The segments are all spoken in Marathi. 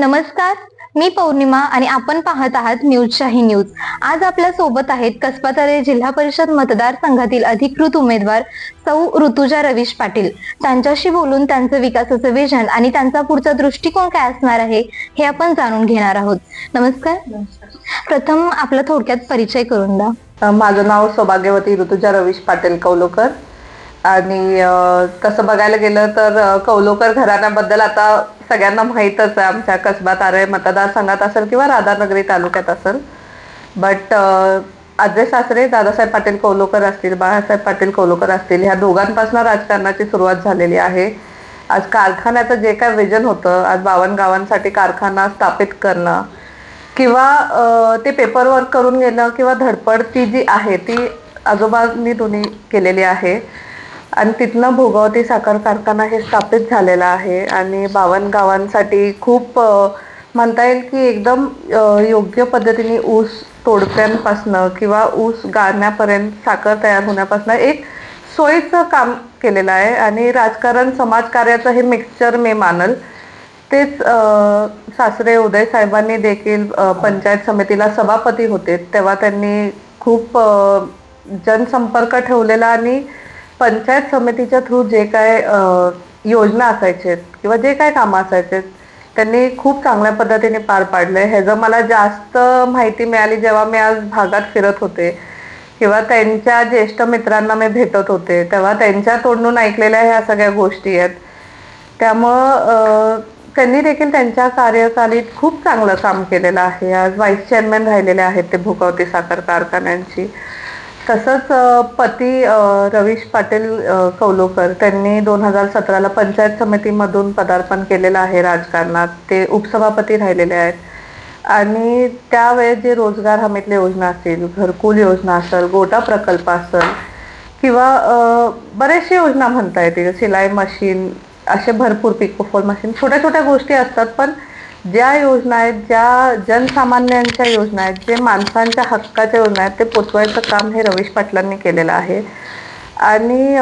नमस्कार मी पौर्णिमा आणि आपण पाहत आहात न्यूज शाही न्यूज. आज आपल्यासोबत आहेत कसबा तरे जिल्हा परिषद मतदारसंघातील अधिकृत उमेदवार सौ ऋतुजा रवीश पाटील. त्यांच्याशी बोलून त्यांचं विकासाचं विजन आणि त्यांचा पुढचा दृष्टिकोन काय असणार आहे हे आपण जाणून घेणार आहोत. नमस्कार. प्रथम आपला थोडक्यात परिचय करून द्या. माझं नाव सौभाग्यवती ऋतुजा रवीश पाटील कौलोकर. आणि तसं बघायला गेलं तर कौलोकर घराण्याबद्दल आता सगळ्यांना माहीतच आहे. आमच्या कसबा तारे मतदारसंघात असेल किंवा राधानगरी तालुक्यात असेल. बट अजय सासरे दादासाहेब पाटील कौलोकर असतील बाळासाहेब पाटील कौलोकर असतील ह्या दोघांपासून राजकारणाची सुरुवात झालेली आहे. आज कारखान्याचं जे काय विजन होतं आज बावन्न गावांसाठी कारखाना स्थापित करणं किंवा ते पेपर वर्क करून घेणं किंवा धडपड ती जी आहे ती आजोबांनी दोन्ही केलेली आहे. आणि तिथनं भोगावती साखर कारखाना हे स्थापित झालेला आहे. आणि बावन गावांसाठी खूप म्हणता येईल की एकदम योग्य पद्धतीने ऊस तोडप्यांपासनं किंवा ऊस गाळण्यापर्यंत साखर तयार होण्यापासून एक सोयीचं काम केलेलं आहे. आणि राजकारण समाजकार्याचं हे मिक्सचर मी मानल. तेच सासरे उदय साहेबांनी देखील पंचायत समितीला सभापती होते. तेव्हा त्यांनी खूप जनसंपर्क ठेवलेला आणि पंचायत समितीच्या थ्रू जे काय योजना असायचे किंवा जे काय कामं असायचे त्यांनी खूप चांगल्या पद्धतीने पार पाडले. ह्याचं मला जास्त माहिती मिळाली जेव्हा मी आज भागात फिरत होते किंवा त्यांच्या ज्येष्ठ मित्रांना मी भेटत होते तेव्हा त्यांच्या तोंडून ऐकलेल्या ह्या सगळ्या गोष्टी आहेत. त्यामुळं त्यांनी देखील त्यांच्या कार्यकालीत खूप चांगलं काम केलेलं आहे. आज व्हाईस चेअरमॅन राहिलेले आहेत ते भुकवती साखर कारखान्यांची. तसंच पती रवीश पाटील कौलोकर त्यांनी दोन हजार सतराला पंचायत समितीमधून पदार्पण केलेलं आहे राजकारणात. ते उपसभापती राहिलेले आहेत. आणि त्यावेळेस जे रोजगार हमीतल्या योजना असतील घरकुल योजना असेल गोटा प्रकल्प असेल किंवा अ, बऱ्याचशा योजना म्हणता येतील सिलाई मशीन असे भरपूर पिकोफोल मशीन छोट्या छोट्या गोष्टी असतात पण ज्या योजना आहेत ज्या जनसामान्यांच्या योजना आहेत जे माणसांच्या हक्काच्या योजना आहेत ते पोचवायचं काम हे रवीश पाटलांनी केलेलं आहे. आणि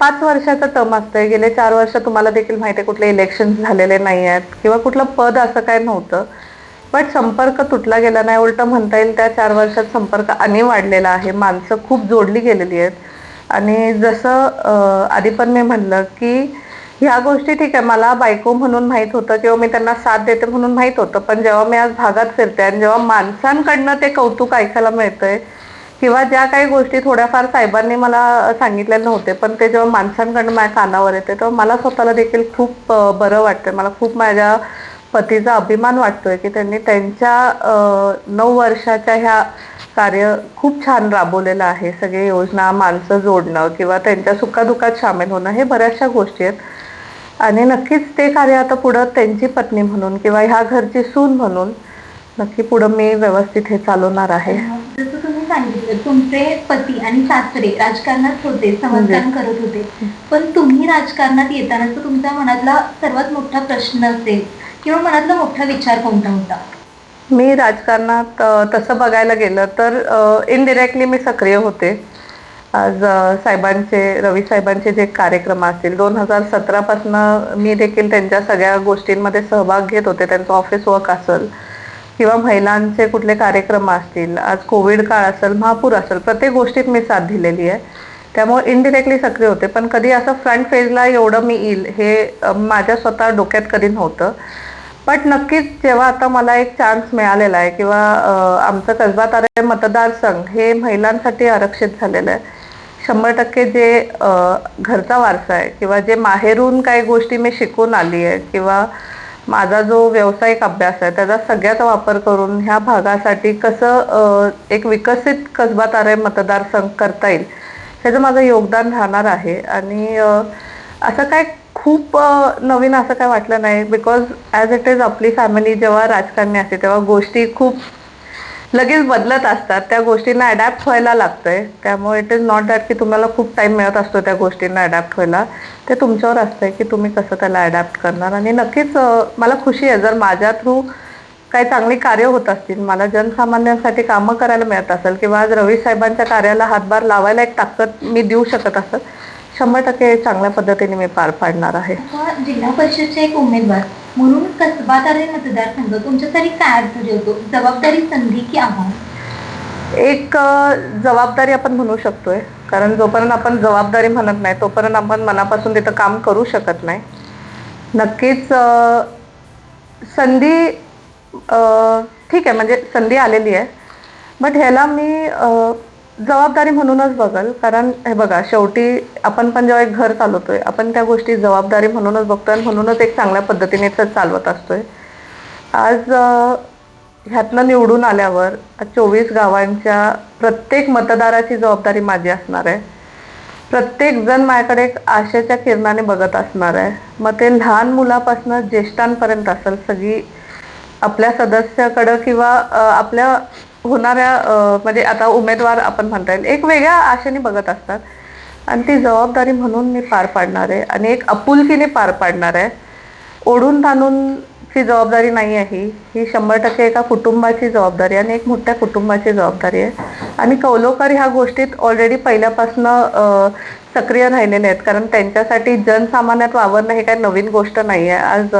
पाच वर्षाचं टर्म असतंय. गेले चार वर्ष तुम्हाला देखील माहिती आहे कुठले इलेक्शन झालेले नाही आहेत किंवा कुठलं पद असं काय नव्हतं. बट संपर्क तुटला गेला नाही. उलट म्हणता येईल त्या चार वर्षात संपर्क आणि वाढलेला आहे. माणसं खूप जोडली गेलेली आहेत. आणि जसं आधी पण मी म्हणलं की ह्या गोष्टी ठीक आहे. मला बायको म्हणून माहीत होतं किंवा मी त्यांना साथ देते म्हणून माहीत होतं. पण जेव्हा मी आज भागात फिरते आणि जेव्हा माणसांकडनं ते कौतुक ऐकायला मिळतंय किंवा ज्या काही गोष्टी थोड्याफार साहेबांनी मला सांगितलेल्या नव्हते पण ते जेव्हा माणसांकडनं माझ्या कानावर येते तेव्हा मला स्वतःला देखील खूप बरं वाटतं मला खूप माझ्या पतीचा अभिमान वाटतोय की त्यांनी त्यांच्या नऊ वर्षाच्या ह्या कार्य खूप छान राबवलेलं आहे. सगळे योजना माणसं जोडणं किंवा त्यांच्या सुखादुखात सामील होणं हे बऱ्याचशा गोष्टी आहेत. आणि नक्कीच ते कार्य आता पुढं त्यांची पत्नी म्हणून किंवा ह्या घरची सून म्हणून नक्की पुढं मी व्यवस्थित हे चालवणार आहे. जसं तुम्ही सांगितलं तुमचे पती आणि सासरे राजकारणात होते समाजकारण करत होते. पण तुम्ही राजकारणात येतानाचा तुमच्या मनातला सर्वात मोठा प्रश्न असेल किंवा मनातला मोठा विचार कोणता होता? मी राजकारणात तसं बघायला गेलं तर इनडिरेक्टली मी सक्रिय होते. आज साहेबांचे रवी साहेबांचे जे कार्यक्रम असतील दोन हजार सतरापासनं मी देखील त्यांच्या सगळ्या गोष्टींमध्ये सहभाग घेत होते. त्यांचं ऑफिस वर्क असेल किंवा महिलांचे कुठले कार्यक्रम असतील आज कोविड काळ असेल महापूर असेल प्रत्येक गोष्टीत मी साथ दिलेली आहे. त्यामुळे इनडिरेक्टली सक्रिय होते. पण कधी असं फ्रंट फेजला एवढं मी येईल हे माझ्या स्वतः डोक्यात कधी नव्हतं. बट नक्कीच जेव्हा आता मला एक चान्स मिळालेला आहे किंवा आमचं कसबा तारे मतदारसंघ हे महिलांसाठी आरक्षित झालेलं आहे. शंभर टक्के जे घरचा वारसा आहे किंवा जे माहेरून काही गोष्टी मी शिकून आली आहे किंवा माझा जो व्यावसायिक अभ्यास आहे त्याचा सगळ्याचा वापर करून ह्या भागासाठी कसं एक विकसित कसबा तारे मतदारसंघ करता येईल ह्याचं माझं योगदान राहणार आहे. आणि असं काय खूप नवीन असं काय वाटलं नाही. बिकॉज ॲज इट इज आपली फॅमिली जेव्हा राजकारणी असते तेव्हा गोष्टी खूप लगेच बदलत असतात. त्या गोष्टींना अडॅप्ट व्हायला लागतंय. त्यामुळे इट इज नॉट दॅट की तुम्हाला खूप टाइम मिळत असतो त्या गोष्टींना अडॅप्ट व्हायला. ते तुमच्यावर असतंय की तुम्ही कसं त्याला अडॅप्ट करणार? आणि नक्कीच मला खुशी आहे. जर माझ्या थ्रू काही चांगली कार्य होत असतील मला जनसामान्यांसाठी कामं करायला मिळत असेल किंवा आज रवी साहेबांच्या कार्याला हातभार लावायला एक ताकद मी देऊ शकत असेल शंभर टक्के चांगल्या पद्धतीने मी पार पाडणार आहे. जिल्हा परिषदचे एक उमेदवार म्हणून कसबा तारे मतदारसंघ तुमच्यासाठी काय अर्थ ठेवतो जबाबदारी संधी की आव्हान? एक जबाबदारी आपण म्हणू शकतोय. कारण जोपर्यंत आपण जबाबदारी म्हणत नाही तोपर्यंत आपण मनापासून तिथं काम करू शकत नाही. नक्कीच संधी ठीक आहे म्हणजे संधी आलेली आहे. बट ह्याला मी जबाबदारी म्हणूनच बघल. कारण हे बघा शेवटी आपण पण जेव्हा एक घर चालवतोय आपण त्या गोष्टी जबाबदारी म्हणूनच बघतोय आणि म्हणूनच एक चांगल्या पद्धतीने तर चालवत असतोय. आज ह्यातनं निवडून आल्यावर चोवीस गावांच्या प्रत्येक मतदाराची जबाबदारी माझी असणार आहे. प्रत्येक जण माझ्याकडे एक आशेच्या किरणाने बघत असणार आहे. मग ते लहान मुलापासून ज्येष्ठांपर्यंत असेल सगळी आपल्या सदस्याकडं किंवा आपल्या होणाऱ्या म्हणजे आता उमेदवार आपण म्हणता येईल एक वेगळ्या आशेने बघत असतात. आणि ती जबाबदारी म्हणून मी पार पाडणार आहे आणि एक आपुलकीने पार पाडणार आहे. ओढून ताणून ची जबाबदारी नाही आहे. ही शंभर टक्के एका कुटुंबाची जबाबदारी आणि एक मोठ्या कुटुंबाची जबाबदारी आहे. आणि कौलोकर ह्या गोष्टीत ऑलरेडी पहिल्यापासनं सक्रिय राहिलेले आहेत. कारण त्यांच्यासाठी जनसामान्यात वावरणं हे काही नवीन गोष्ट नाही आहे आज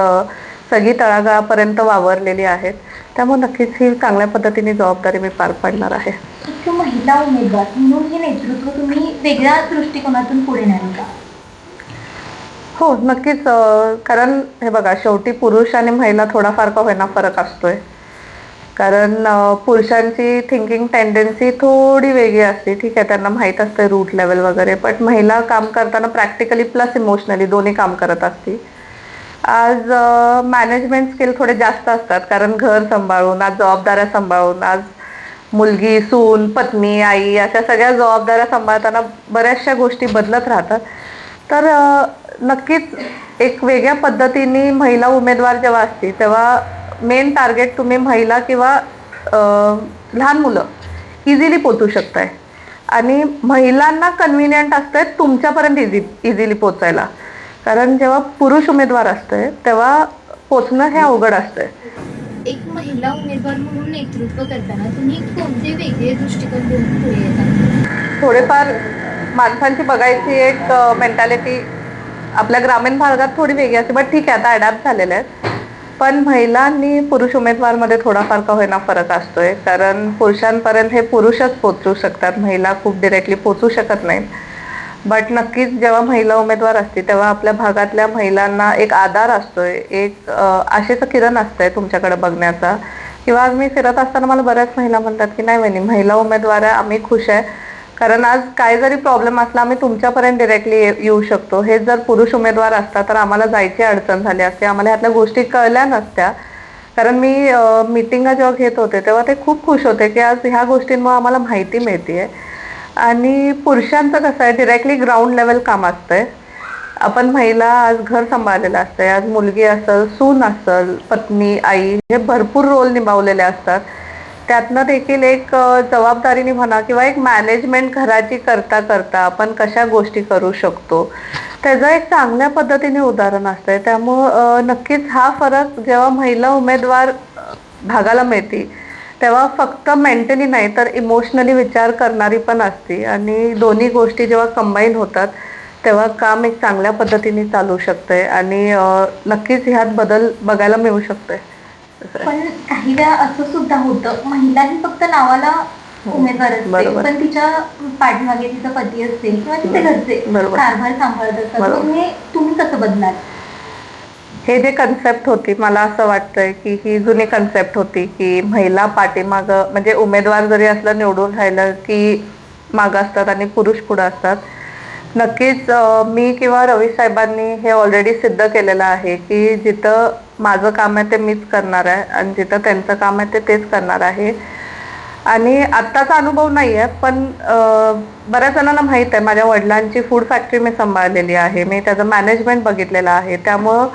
सगळी तळागाळापर्यंत वावरलेली आहेत. त्यामुळे नक्कीच ही चांगल्या पद्धतीने जबाबदारी मी पार पाडणार आहे. महिला उमेदवार म्हणून हे नेतृत्व तुम्ही वेगळ्या दृष्टिकोनातून पुढे न्याल का? हो नक्कीच कारण हे बघा शेवटी पुरुष आणि महिला थोडाफार का होईना फरक असतोय. कारण पुरुषांची थिंकिंग टेंडन्सी थोडी वेगळी असते. ठीक आहे त्यांना माहीत असते रूट लेवल वगैरे बट महिला काम करताना प्रॅक्टिकली प्लस इमोशनली दोन्ही काम करत असते आज मॅनेजमेंट स्किल थोडे जास्त असतात. कारण घर सांभाळून आज जबाबदाऱ्या सांभाळून आज मुलगी सून पत्नी आई अशा सगळ्या जबाबदाऱ्या सांभाळताना बऱ्याचशा गोष्टी बदलत राहतात. तर नक्कीच एक वेगळ्या पद्धतीने महिला उमेदवार जेव्हा असते तेव्हा मेन टार्गेट तुम्ही महिला किंवा लहान मुलं इझिली पोचू शकताय. आणि महिलांना कन्व्हिनियंट असतंय तुमच्यापर्यंत इझी इझिली पोचायला. कारण जेव्हा पुरुष उमेदवार असतंय तेव्हा पोचणं हे अवघड असतंय. एक महिला उमेदवार म्हणून नेतृत्व करताना तुम्ही कोणते वेगळे दृष्टिकोन घेऊन पुढे येतात थोडेफार माणसांची बघायची एक मेंटॅलिटी आपल्या ग्रामीण भागात थोडी वेगळी असते बट ठीक आहे आता अडॅप्ट झालेल्या आहेत. पण महिलांनी पुरुष उमेदवारमध्ये थोडाफार का होईना फरक असतोय? कारण पुरुषांपर्यंत हे पुरुषच पोचू शकतात महिला खूप डिरेक्टली पोचू शकत नाहीत. बट नक्कीच जेव्हा महिला उमेदवार असते तेव्हा आपल्या भागातल्या महिलांना एक आधार असतोय. एक आशेचं किरण असतंय तुमच्याकडे बघण्याचा. किंवा आज मी फिरत असताना मला बऱ्याच महिला म्हणतात की नाही वहिनी महिला उमेदवार आहे आम्ही खुश आहे. कारण आज काय जरी प्रॉब्लेम असला आम्ही तुमच्यापर्यंत डिरेक्टली येऊ शकतो. हे जर पुरुष उमेदवार असता तर आम्हाला जायची अडचण झाली असते. आम्हाला ह्यातल्या गोष्टी कळल्या नसत्या. कारण मी मिटिंगा जेव्हा घेत होते तेव्हा ते खूप खुश होते की आज ह्या गोष्टींमुळे आम्हाला माहिती मिळते आणि पुरुषांचं कसं आहे डिरेक्टली ग्राउंड लेवल काम असतंय. आपण महिला आज घर सांभाळलेलं असतंय आज मुलगी असेल सून असेल पत्नी आई हे भरपूर रोल निभावलेले असतात. त्यातनं देखील एक जबाबदारीने म्हणा किंवा एक मॅनेजमेंट घराची करता करता आपण कशा गोष्टी करू शकतो. त्याचं एक चांगल्या पद्धतीने उदाहरण असतंय. त्यामुळं नक्कीच हा फरक जेव्हा महिला उमेदवार भागाला मिळते तेव्हा फक्त मेंटली नाही तर इमोशनली विचार करणारी पण असते. आणि दोन्ही गोष्टी जेव्हा कंबाईन होतात तेव्हा काम एक चांगल्या पद्धतीने चालू शकतंय. आणि नक्कीच ह्यात बदल बघायला मिळू आहे. पण काही वेळा असं सुद्धा होतं. महिला ही फक्त नावाला उमेदवार असते. पण तिच्या पाठीमागे तिचा पती असेल किंवा तिचे घरचे. कारभार सांभाळत असतात. हे तुम्ही कसं बदलाल हे जे कन्सेप्ट होती मला असं वाटतंय की ही जुनी कन्सेप्ट होती की महिला पाठीमाग म्हणजे उमेदवार जरी असलं निवडून राहिलं की मागं असतात आणि पुरुष पुढं असतात. नक्कीच मी किंवा रवी साहेबांनी हे ऑलरेडी सिद्ध केलेलं आहे की जिथं माझं काम आहे ते मीच करणार आहे आणि जिथं त्यांचं काम आहे ते तेच करणार आहे. आणि आत्ताचा अनुभव नाही आहे पण बऱ्याच जणांना माहीत आहे माझ्या वडिलांची फूड फॅक्टरी मी सांभाळलेली आहे. मी त्याचं मॅनेजमेंट बघितलेलं आहे. त्यामुळं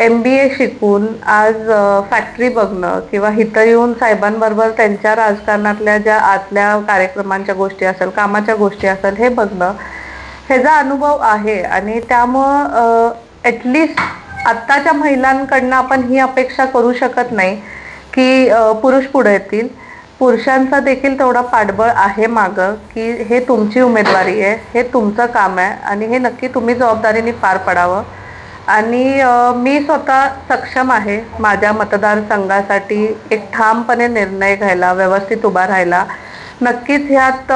एम बी ए शिकून आज फॅक्टरी बघणं किंवा इथं येऊन साहेबांबरोबर त्यांच्या राजकारणातल्या ज्या आतल्या कार्यक्रमांच्या गोष्टी असेल कामाच्या गोष्टी असेल हे बघणं ह्याचा अनुभव आहे. आणि त्यामुळं ॲटलिस्ट आत्ताच्या महिलांकडनं आपण ही अपेक्षा करू शकत नाही की पुरुष पुढे येतील. पुरुषांचा देखील तेवढा पाठबळ आहे मागं की हे तुमची उमेदवारी आहे हे तुमचं काम आहे आणि हे नक्की तुम्ही जबाबदारीने पार पडावं. आणि मी स्वतः सक्षम आहे माझ्या मतदारसंघासाठी एक ठामपणे निर्णय घ्यायला व्यवस्थित उभा राहायला. नक्कीच ह्यात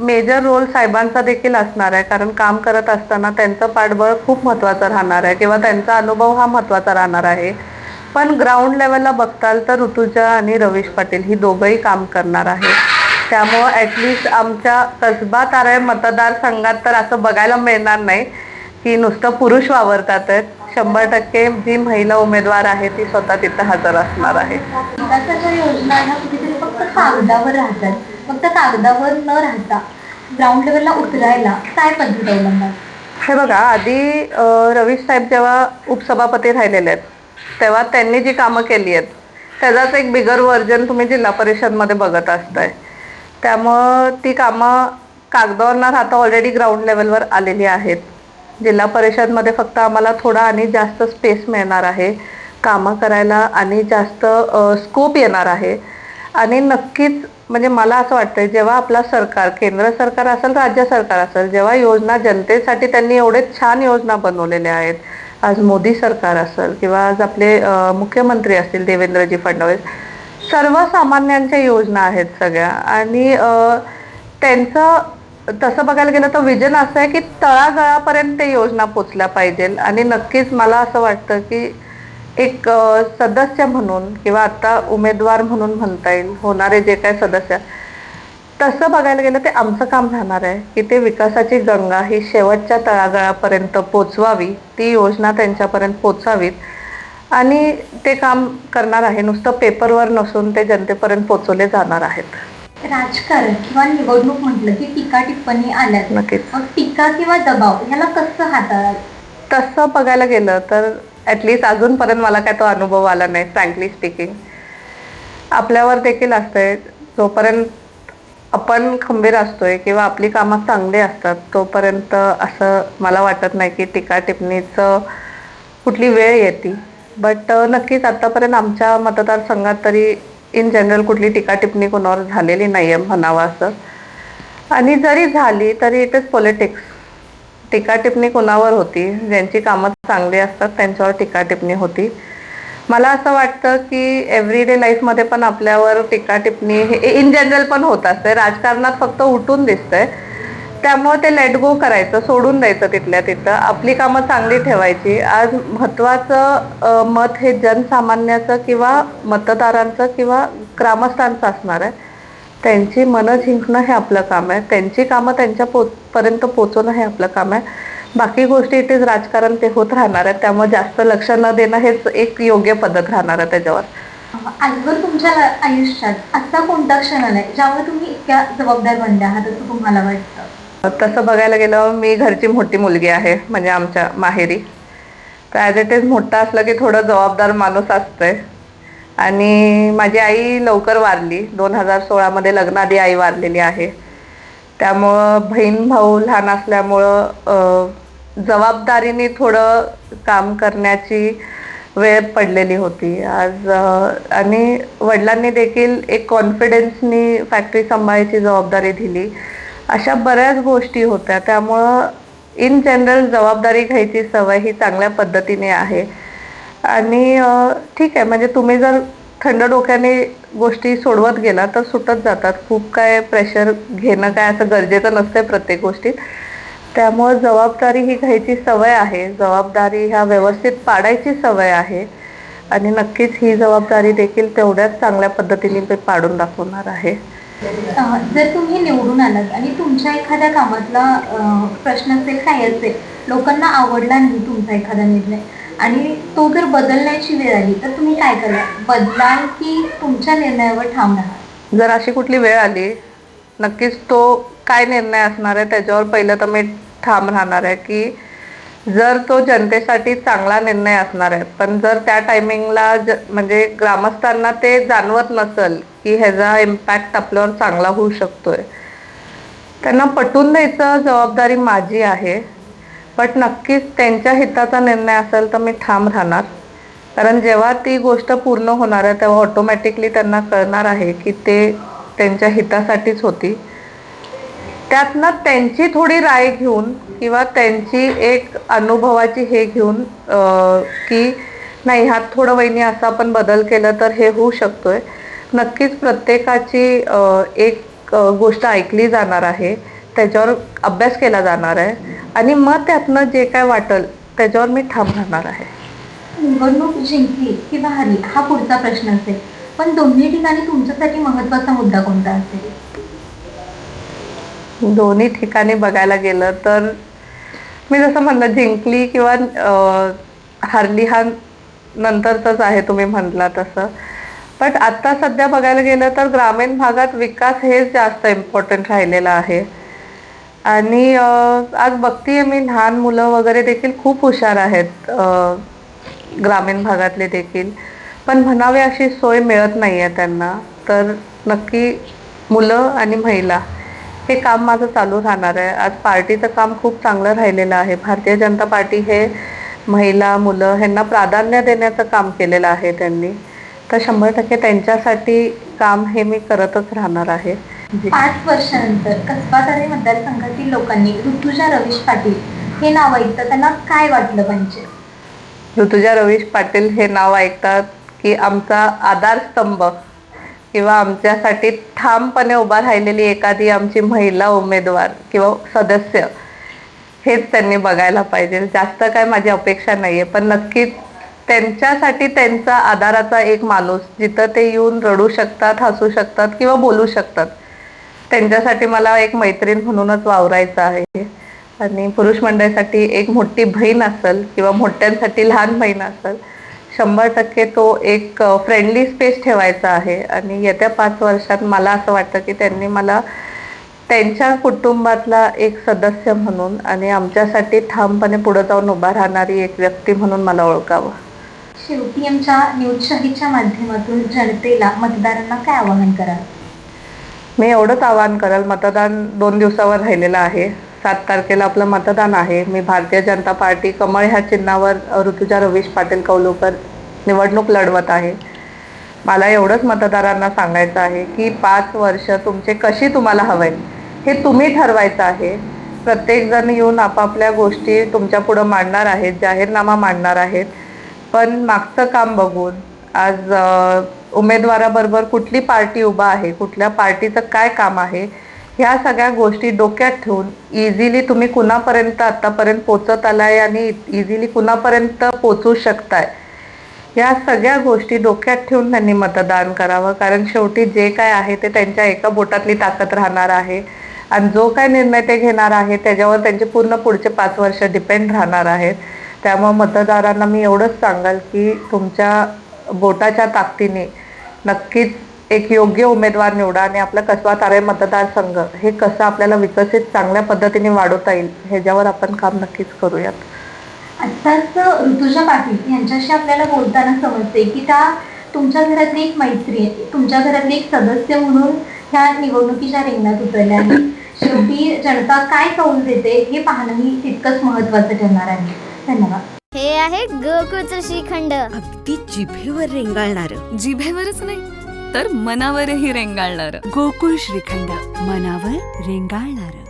मेजर रोल साहेबांचा देखील असणार आहे. कारण काम करत असताना त्यांचं पाठबळ खूप महत्त्वाचं राहणार आहे किंवा त्यांचा अनुभव हा महत्त्वाचा राहणार आहे. पण ग्राउंड लेवलला बघताल तर ऋतुजा आणि रवीश पाटील ही दोघंही काम करणार आहे त्यामुळं ॲटलिस्ट आमच्या कसबा ताराय मतदारसंघात तर असं बघायला मिळणार नाही. की नुसतं पुरुष वावरतात शंभर टक्के जी महिला उमेदवार आहे ती स्वतः तिथं हजर असणार आहे. विकासाच्या योजना ह्या कुठेतरी फक्त कागदावर राहतात. फक्त कागदावर न राहता ग्राउंड लेवलला उतरायला काय पद्धत अवलंबाल हे बघा आधी रवीश साहेब जेव्हा उपसभापती राहिलेले आहेत तेव्हा त्यांनी जी कामं केली आहेत त्याचाच एक बिगर व्हर्जन तुम्ही जिल्हा परिषदमध्ये बघत असताय. त्यामुळं ती कामं कागदावर न राहता ऑलरेडी ग्राउंड लेवलवर आलेली आहेत. जिल्हा परिषदमध्ये फक्त आम्हाला थोडा आणि जास्त स्पेस मिळणार आहे. कामं करायला आणि जास्त स्कोप येणार आहे. आणि नक्कीच म्हणजे मला असं वाटतं जेव्हा आपला सरकार केंद्र सरकार असेल राज्य सरकार असेल जेव्हा योजना जनतेसाठी त्यांनी एवढे छान योजना बनवलेल्या आहेत आज मोदी सरकार असेल किंवा आज आपले मुख्यमंत्री असतील देवेंद्रजी फडणवीस सर्वसामान्यांच्या योजना आहेत सगळ्या. आणि त्यांचं तसं बघायला गेलं तर विजन असं आहे की तळागळापर्यंत ते योजना पोचल्या पाहिजे. आणि नक्कीच मला असं वाटतं की एक सदस्य म्हणून किंवा आता उमेदवार म्हणून म्हणता येईल होणारे जे काय सदस्य तसं बघायला गेलं ते आमचं काम राहणार आहे की ते विकासाची गंगा ही शेवटच्या तळागळापर्यंत पोचवावी ती योजना त्यांच्यापर्यंत पोचावीत. आणि ते काम करणार आहे नुसतं पेपरवर नसून ते जनतेपर्यंत पोचवले जाणार आहेत. राजकारण किंवा निवडणूक म्हटलं की टीका टिप्पणी आल्यात. नक्कीच. मग टीका किंवा दबाव ह्याला कसं हाताळाल? तसं बघायला गेलं तर ॲटलिस्ट अजूनपर्यंत मला काय तो अनुभव आला नाही फ्रँकली स्पीकिंग आपल्यावर देखील असतंय जोपर्यंत आपण खंबीर असतोय किंवा आपली कामं चांगली असतात तोपर्यंत असं मला वाटत नाही की टीका टिप्पणीचं कुठली वेळ येते. बट नक्कीच आतापर्यंत आमच्या मतदारसंघात तरी इन जनरल कुठली टीका टिप्पणी कोणावर झालेली नाही आहे म्हणावं असं. आणि जरी झाली तरी इट इज पॉलिटिक्स टीका टिप्पणी कोणावर होती? ज्यांची कामं चांगली असतात त्यांच्यावर टीका टिप्पणी होती. मला असं वाटतं की एव्हरीडे लाईफमध्ये पण आपल्यावर टीका टिप्पणी हे इन जनरल पण होत असते. राजकारणात फक्त उठून दिसतंय. त्यामुळे ते लेट गो करायचं सोडून द्यायचं तिथल्या तिथं. आपली कामं चांगली ठेवायची. आज महत्वाचं मत हे जनसामान्याचं किंवा मतदारांचं किंवा ग्रामस्थांचं असणार आहे. त्यांची मनं जिंकणं हे आपलं काम आहे. त्यांची कामं त्यांच्या पो पर्यंत पोचवणं हे आपलं काम आहे. बाकी गोष्टी इथे राजकारण ते होत राहणार आहे. त्यामुळे जास्त लक्ष न देणं हेच एक योग्य पद्धत राहणार आहे त्याच्यावर. आजवर तुमच्या आयुष्यात असा कोणता क्षण आलाय ज्यामुळे तुम्ही इतक्या जबाबदार बनल्या आहात असं तुम्हाला वाटतं? तसं बघायला गेलं मी घरची मोठी मुलगी आहे म्हणजे आमच्या माहेरी. तर ॲज इट इज मोठं असलं की थोडं जबाबदार माणूस असतंय. आणि माझी आई लवकर वारली. दोन हजार सोळामध्ये लग्नाआधी आई वारलेली आहे. त्यामुळं बहीण भाऊ लहान असल्यामुळं जबाबदारीने थोडं काम करण्याची वेळ पडलेली होती. आज आणि वडिलांनी देखील एक कॉन्फिडन्सनी फॅक्टरी सांभाळायची जबाबदारी दिली. अशा बऱ्याच गोष्टी होत्या. त्यामुळं इन जनरल जबाबदारी घ्यायची सवय ही चांगल्या पद्धतीने आहे. आणि ठीक आहे म्हणजे तुम्ही जर थंड डोक्याने गोष्टी सोडवत गेला तर सुटत जातात. खूप काय प्रेशर घेणं काय असं गरजेचं नसतंय प्रत्येक गोष्टीत. त्यामुळं जबाबदारी ही घ्यायची सवय आहे. जबाबदारी ह्या व्यवस्थित पाडायची सवय आहे. आणि नक्कीच ही जबाबदारी देखील तेवढ्याच चांगल्या पद्धतीने मी पाडून दाखवणार आहे. जर तुम्ही निवडून आलात आणि तुमच्या एखाद्या कामातला प्रश्न असेल काय असेल लोकांना आवडला नाही तुमचा एखादा निर्णय आणि तो जर बदलण्याची वेळ आली तर तुम्ही काय करा बदलाल की तुमच्या निर्णयावर ठाम राहाल जर अशी कुठली वेळ आली नक्कीच तो काय निर्णय असणार आहे त्याच्यावर पहिलं तर मी ठाम राहणार आहे की जर तो जनतेसाठी चांगला निर्णय असणार आहे पण जर त्या टायमिंगला ज म्हणजे ग्रामस्थांना ते जाणवत नसेल की ह्याचा इम्पॅक्ट आपल्यावर चांगला होऊ शकतोय त्यांना पटून द्यायचं जबाबदारी माझी आहे. बट नक्कीच त्यांच्या हिताचा निर्णय असेल तर मी ठाम राहणार. कारण जेव्हा ती गोष्ट पूर्ण होणार आहे तेव्हा ऑटोमॅटिकली त्यांना कळणार आहे की ते त्यांच्या हितासाठीच होती. त्यातनं त्यांची थोडी राय घेऊन किंवा त्यांची एक अनुभवाची हे घेऊन की नाही ह्यात थोडं वहिनी असं आपण बदल केलं तर हे होऊ शकतोय. नक्कीच प्रत्येकाची एक गोष्ट ऐकली जाणार आहे. त्याच्यावर अभ्यास केला जाणार आहे. आणि मग त्यातनं जे काय वाटेल त्याच्यावर मी ठाम राहणार आहे. निवडणूक जिंकली किंवा हरली हा पुढचा प्रश्न असेल. पण दोन्ही ठिकाणी तुमच्यासाठी महत्त्वाचा मुद्दा कोणता असेल? दोन्ही ठिकाणी बघायला गेलं तर मी जसं म्हणलं जिंकली किंवा हारली हा नंतरच आहे तुम्ही म्हटला तसं. बट आता सध्या बघायला गेलं तर ग्रामीण भागात विकास हेच जास्त इम्पॉर्टंट राहिलेला आहे. आणि आज बघतीये मी लहान मुलं वगैरे देखील खूप हुशार आहेत ग्रामीण भागातले देखील. पण म्हणावे अशी सोय मिळत नाही आहे त्यांना. तर नक्की मुलं आणि महिला हे काम माझं चालू राहणार आहे. आज पार्टीचं काम खूप चांगलं राहिलेलं आहे. भारतीय जनता पार्टी हे महिला मुलं ह्यांना प्राधान्य देण्याचं काम केलेलं आहे त्यांनी. तर शंभर टक्के त्यांच्यासाठी काम हे मी करतच राहणार आहे. पाच वर्षानंतर कसबा तरे मतदारसंघातील लोकांनी ऋतुजा रवीश पाटील हे नाव ऐकतं त्यांना काय वाटलं पाहिजे ऋतुजा रवीश पाटील हे नाव ऐकतात की आमचा आधारस्तंभ किंवा आमच्यासाठी ठामपणे उभा राहिलेली एखादी आमची महिला उमेदवार किंवा सदस्य हेच त्यांनी बघायला पाहिजे. जास्त काय माझी अपेक्षा नाहीये पण नक्कीच त्यांच्यासाठी त्यांचा आधाराचा एक माणूस जिथं ते येऊन रडू शकतात हसू शकतात किंवा बोलू शकतात त्यांच्यासाठी मला एक मैत्रीण म्हणूनच वावरायचं आहे. आणि पुरुष मंडळीसाठी एक मोठी बहीण असेल किंवा मोठ्यांसाठी लहान बहीण असेल शंभर टक्के तो एक फ्रेंडली स्पेस ठेवायचा आहे. आणि येत्या पाच वर्षात मला असं वाटतं की त्यांनी मला त्यांच्या कुटुंबातला एक सदस्य म्हणून आणि आमच्यासाठी ठामपणे पुढे जाऊन उभा राहणारी एक व्यक्ती म्हणून मला ओळखावं. शेवटी आमच्या न्यूजशाहीच्या माध्यमातून जनतेला मतदारांना काय आवाहन कराल? मी एवढंच आवाहन कराल मतदान दोन दिवसावर राहिलेलं आहे. सात तारखेला आपलं मतदान आहे. मी भारतीय जनता पार्टी कमळ ह्या चिन्हावर ऋतुजा रवीश पाटील कौलुकर निवडणूक लढवत आहे. मला एवढंच मतदारांना सांगायचं आहे की पाच वर्ष तुमचे कशी तुम्हाला हवे हे तुम्ही ठरवायचं आहे. प्रत्येकजण येऊन आपापल्या गोष्टी तुमच्या पुढं मांडणार आहेत जाहीरनामा मांडणार आहेत. पण मागचं काम बघून आज उमेदवाराबरोबर कुठली पार्टी उभा आहे कुठल्या पार्टीचं काय काम आहे ह्या सगळ्या गोष्टी डोक्यात ठेवून इझिली तुम्ही कुणापर्यंत आतापर्यंत पोचत आलाय आणि इझिली कुणापर्यंत पोचू शकताय या सगळ्या गोष्टी डोक्यात ठेवून त्यांनी मतदान करावं. कारण शेवटी जे काय आहे ते त्यांच्या एका बोटातली ताकद राहणार आहे. आणि जो काय निर्णय ते घेणार आहे त्याच्यावर त्यांचे पूर्ण पुढचे पाच वर्ष डिपेंड राहणार आहेत. त्यामुळे मतदारांना मी एवढंच सांगाल की तुमच्या बोटाच्या ताकदीने नक्कीच एक योग्य उमेदवार निवडा आणि आपला कसबा तारे मतदारसंघ हे कसं आपल्याला विकसित चांगल्या पद्धतीने वाढवता येईल ह्याच्यावर आपण काम नक्कीच करूयात. आत्ताच ऋतुजा पाटील यांच्याशी आपल्याला बोलताना समजते की त्या तुमच्या घरातली एक मैत्री आहे. तुमच्या घरातली एक सदस्य म्हणून ह्या निवडणुकीच्या रिंगणात उतरल्या आहेत. शेवटी जनता काय कौल देते हे पाहणंही तितकंच महत्वाचं ठरणार आहे. धन्यवाद. हे आहे गोकुळचं श्रीखंड. अगदी जिभेवर रेंगाळणार. जिभेवरच नाही तर मनावरही रेंगाळणार. गोकुळ श्रीखंड मनावर रेंगाळणार.